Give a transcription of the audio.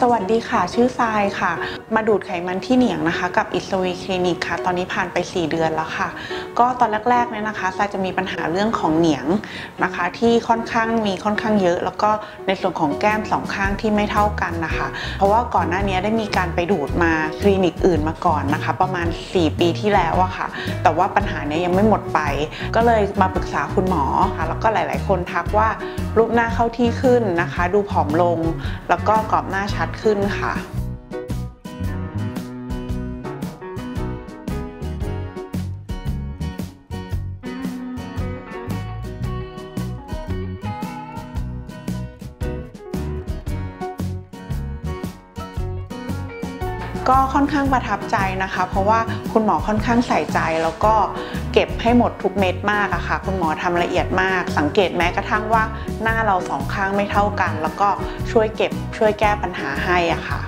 สวัสดีค่ะ ชื่อทรายค่ะ มาดูดไขมันที่เหนียงนะคะ กับอิสวีคลินิกค่ะ ตอนนี้ผ่านไป 4 เดือนแล้วค่ะ ก็ตอนแรกๆเนี่ยนะคะทรายจะมีปัญหาเรื่องของเหนียงนะคะ ที่ค่อนข้างมีค่อนข้างเยอะ แล้วก็ในส่วนของแก้มสองข้างที่ไม่เท่ากันนะคะ เพราะว่าก่อนหน้านี้ได้มีการไปดูดมาคลินิกอื่นมาก่อนนะคะ ประมาณ 4 ปีที่แล้วอะค่ะ แต่ว่าปัญหาเนี้ยยังไม่หมดไป ก็เลยมาปรึกษาคุณหมอค่ะ แล้วก็หลาย ๆ คนทักว่ารูปหน้าเข้าที่ขึ้นนะคะ ดูผอมลง แล้วก็กรอบหน้าชัดขึ้นค่ะ ก็ค่อนข้างประทับใจนะคะ เพราะว่าคุณหมอค่อนข้างใส่ใจแล้วก็เก็บให้หมดทุกเม็ดมากอะค่ะ คุณหมอทำละเอียดมาก สังเกตแม้กระทั่งว่าหน้าเราสองข้างไม่เท่ากัน แล้วก็ช่วยเก็บช่วยแก้ปัญหาให้อะค่ะ